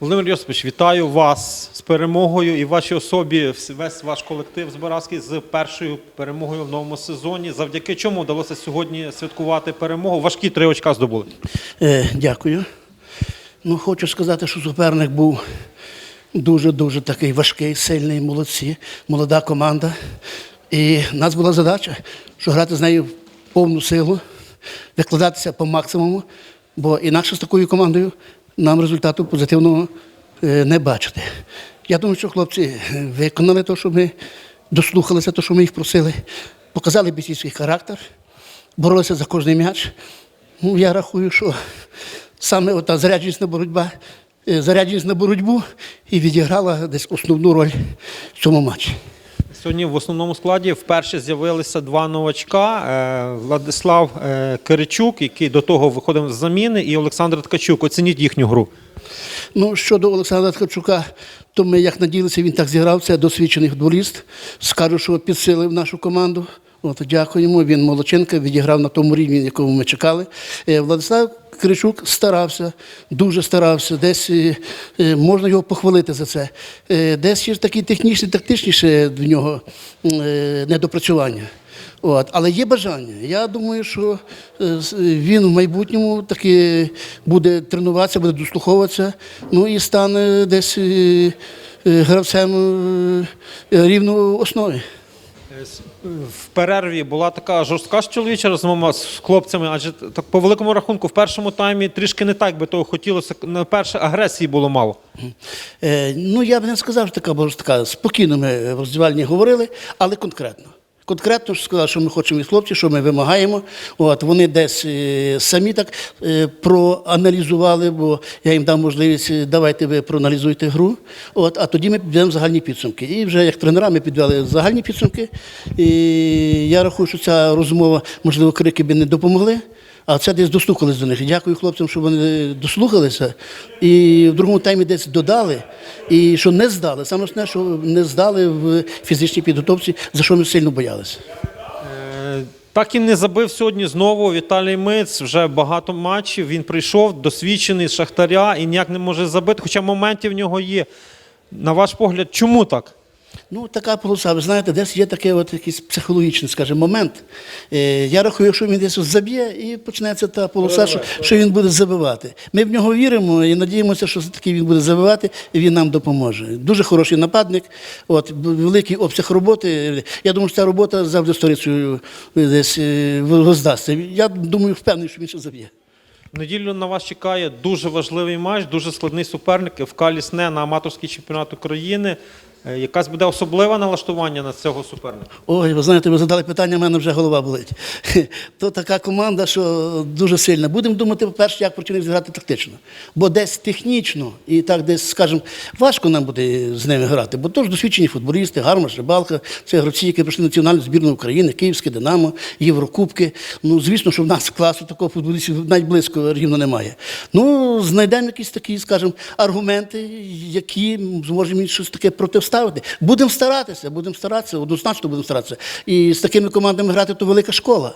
Володимир Йосипович, вітаю вас з перемогою і вашій особі весь ваш колектив Збаразький з першою перемогою в новому сезоні. Завдяки чому вдалося сьогодні святкувати перемогу? Важкі три очка здобули. Е, дякую. Ну, хочу сказати, що суперник був дуже-дуже такий важкий, сильний, молодці, молода команда. І в нас була задача, що грати з нею в повну силу, викладатися по максимуму, бо інакше з такою командою нам результату позитивного е, не бачити. Я думаю, що хлопці е, виконали те, що ми дослухалися, те, що ми їх просили, показали бійцівський характер, боролися за кожний м'яч. Ну, я рахую, що саме ота зарядженість на боротьба, е, зарядженість на боротьбу і відіграла десь основну роль в цьому матчі. Сьогодні в основному складі вперше з'явилися два новачка: Е, Владислав е, Киричук, який до того виходив з заміни, і Олександр Ткачук. Оцініть їхню гру. Ну, щодо Олександра Ткачука, то ми як надіялися, він так зіграв. Це досвідчений футболіст. Скажу, що підсилив нашу команду. От, дякуємо. Він молодчинка, відіграв на тому рівні, якому ми чекали. Е, Владислав Кричук старався, дуже старався. Десь е, е, можна його похвалити за це. Десь ще такі технічні, тактичніше в нього недопрацювання. От, але є бажання. Я думаю, що він в майбутньому таки буде тренуватися, буде дослуховуватися, ну і стане десь гравцем. Е, с- В перерві була така жорстка ж чоловіча розмова з хлопцями, адже так по великому рахунку в першому таймі трішки не так би того хотілося. На перше агресії було мало. Е, ну, я б не сказав, що така така. Спокійно ми в роздівальні говорили, але конкретно. Конкретно ж сказали, що ми хочемо від хлопців, що ми вимагаємо. От вони десь е, самі так е, проаналізували, бо я їм дав можливість, е, давайте ви проаналізуйте гру. От, а тоді ми підведемо загальні підсумки. І вже як тренера ми підвели загальні підсумки. І я рахую, що ця розмова, можливо, крики би не допомогли. А це десь дослухались до них. Дякую хлопцям, що вони дослухалися. І в другому таймі десь додали, і що не здали. Саме основне, що не здали в фізичній підготовці, за що ми сильно боялися. Е, Так і не забив сьогодні знову Віталій Миц. Вже багато матчів. Він прийшов досвідчений з Шахтаря і ніяк не може забити. Хоча моментів в нього є. На ваш погляд, чому так? Ну, така полоса, ви знаєте, десь є такий от якийсь психологічний, скажімо, момент. Е, я рахую, що він десь заб'є, і почнеться та полоса, що, що він буде забивати. Ми в нього віримо і надіємося, що все-таки він буде забивати, і він нам допоможе. Дуже хороший нападник, от, великий обсяг роботи. Я думаю, що ця робота завжди сторицею десь е, воздасться. Я думаю, впевнений, що він ще заб'є. Неділю на вас чекає дуже важливий матч, дуже складний суперник в Калісне на аматорський чемпіонат України. Е, Якась буде особливе налаштування на цього суперника? Ой, ви знаєте, ви задали питання, в мене вже голова болить. То така команда, що дуже сильна. Будемо думати, по-перше, як проти них зіграти тактично. Бо десь технічно і так десь, скажімо, важко нам буде з ними грати. Бо то ж досвідчені футболісти, Гармаш, Рибалка, це гравці, які прийшли національну збірну України, Київське Динамо, Єврокубки. Ну, звісно, що в нас класу такого футболістів навіть близько рівно немає. Ну, знайдемо якісь такі, скажімо, аргументи, які зможемо щось таке протиставити. Будемо старатися, будемо старатися, однозначно будемо старатися. І з такими командами грати то велика школа.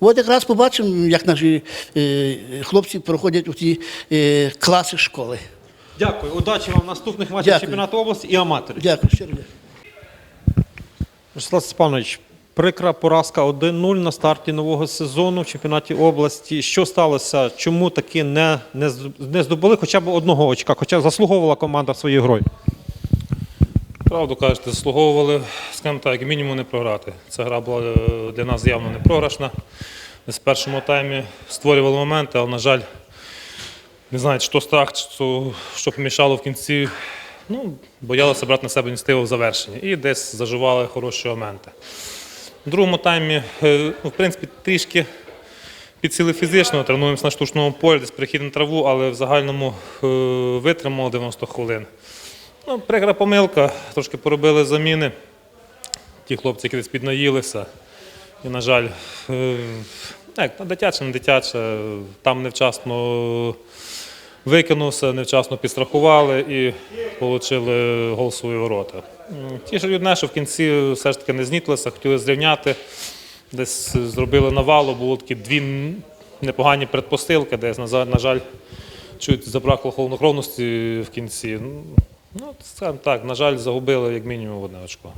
От якраз побачимо, як наші е, хлопці проходять у ті е, класи школи. Дякую, удачі вам в наступних матчах Дякую. чемпіонату області і аматорів. Дякую, щиро дякую. Вячеслав Степанович, прикра поразка 1-0 на старті нового сезону в чемпіонаті області. Що сталося? Чому таки не, не, з- не здобули хоча б одного очка, хоча заслуговувала команда своєю грою? Правду кажете, заслуговували, скажімо так, мінімум не програти. Ця гра була е, для нас явно не програшна. В першому таймі створювали моменти, але, на жаль, не знаю, то страх, то, що помішало в кінці. Ну, боялися брати на себе ініціативу в завершенні. І десь заживали хороші моменти. В другому таймі, е, ну, в принципі, трішки підсіли фізично, тренуємося на штучному полі, десь перехід на траву, але в загальному е, витримало 90 хвилин. Ну, прикра помилка, трошки поробили заміни. Ті хлопці, які піднаїлися. І, на жаль, е, як, ну, дитяче, не дитяче, там невчасно викинувся, невчасно підстрахували і отримали гол свої ворота. М, Тіше одне, що в кінці все ж таки не знітилися, хотіли зрівняти, десь зробили навалу, було такі дві непогані предпосилки, десь, на на жаль, чуть забракло холоднокровності в кінці. Ну, скажімо так, на жаль, загубили як мінімум одне очко.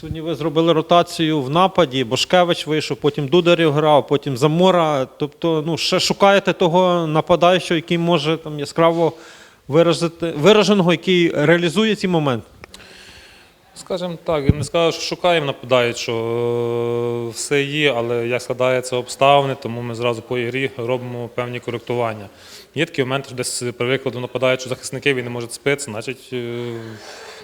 Сьогодні ви зробили ротацію в нападі, Бошкевич вийшов, потім Дударів грав, потім Замора. Тобто, ну, ще шукаєте того нападаючого, який може там яскраво виразити, вираженого, який реалізує ці моменти. Скажімо так, не скажу, що шукаємо нападаючого, е, все є, але як складаються обставини, тому ми зразу по ігрі робимо певні коректування. Є такі моменти, що десь привикли до нападаючого захисників і не можуть спитися, значить е,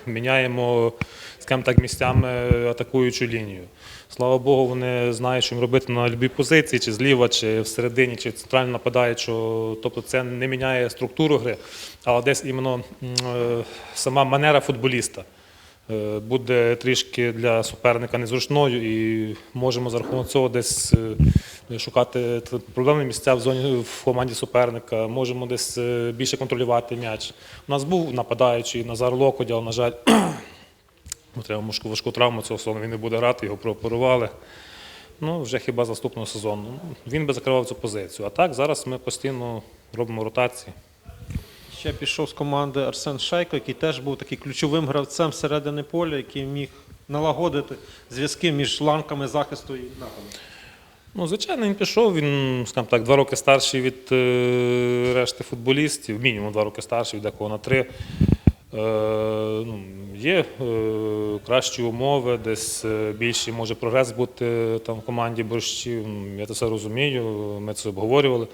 міняємо, скажімо так, місцями атакуючу лінію. Слава Богу, вони знають, що їм робити на будь-якій позиції, чи зліва, чи всередині, чи центрально нападаючого. Тобто це не міняє структуру гри, але десь іменно е, сама манера футболіста буде трішки для суперника незручною і можемо за рахунок цього десь е, шукати проблемні місця в зоні в команді суперника, можемо десь е, більше контролювати м'яч. У нас був нападаючий Назар Локодь, на жаль, отримав важку травму цього сезону, він не буде грати, його прооперували. Ну, вже хіба з наступного сезону. Він би закривав цю позицію. А так, зараз ми постійно робимо ротації. Ще пішов з команди Арсен Шейко, який теж був таким ключовим гравцем середини поля, який міг налагодити зв'язки між ланками захисту і нападу. Ну, звичайно, він пішов. Він, скажімо так, два роки старший від е, решти футболістів, мінімум два роки старший, від декого на три. Е, ну, є е, кращі умови, десь е, більший може прогрес бути е, там в команді борщів. Я це все розумію. Ми це обговорювали,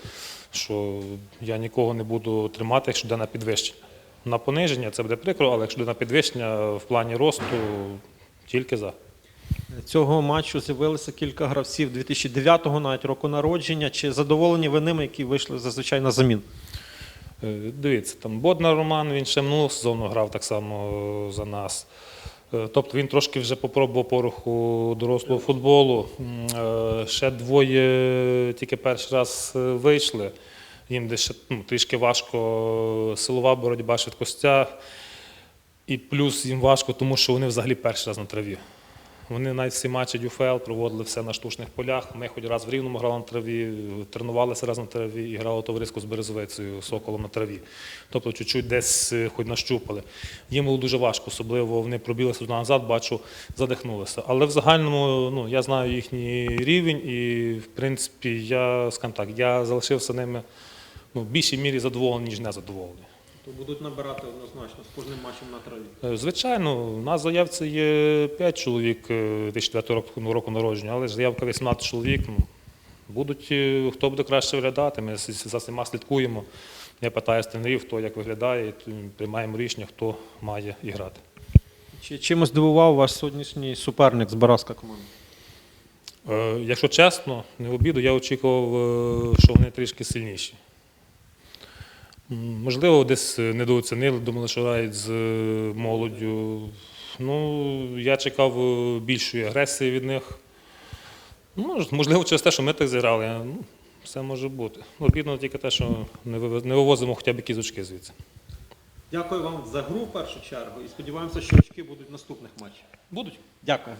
що я нікого не буду тримати, якщо йде на підвищення. На пониження це буде прикро, але якщо йде на підвищення в плані росту, тільки за. Цього матчу з'явилося кілька гравців 2009-го, навіть року народження. Чи задоволені ви ними, які вийшли зазвичай на замін? Е, Дивіться, там Боднар Роман, він ще минулого сезону грав так само е, за нас. Е, Тобто він трошки вже попробував пороху дорослого футболу. Е, Ще двоє тільки перший раз е, вийшли. Їм десь ну, трішки важко силова боротьба, швидкостя. І плюс їм важко, тому що вони взагалі перший раз на траві. Вони навіть всі матчі ДЮФЛ проводили все на штучних полях. Ми хоч раз в Рівному грали на траві, тренувалися раз на траві і грали товарисько з Березовицею, соколом на траві. Тобто чуть-чуть десь е, хоч нащупали. Їм було дуже важко, особливо вони пробілися туди назад, бачу, задихнулися. Але в загальному ну, я знаю їхній рівень і, в принципі, я, скажімо так, я залишився ними ну, в більшій мірі задоволений, ніж не задоволений. То будуть набирати однозначно з кожним матчем на траві. Е, Звичайно, у нас в заявці є 5 чоловік е, 2004 року, року народження, але ж заявка 18 чоловік. Ну, будуть, е, хто буде краще виглядати, ми за всіма слідкуємо. Я питаю з тренерів, хто як виглядає, і приймаємо рішення, хто має і грати. Чи чимось здивував ваш сьогоднішній суперник з Бараска команди? Якщо чесно, не в обіду, я очікував, що вони трішки сильніші. Можливо, десь е, недооцінили, думали, що грають з е, молоддю. Ну, я чекав е, більшої агресії від них. Ну, можливо, через те, що ми так зіграли. Ну, все може бути. Ну, Обідно тільки те, що не не вивозимо хоча б якісь очки звідси. Дякую вам за гру в першу чергу і сподіваємося, що очки будуть в наступних матчах. Будуть. Дякую.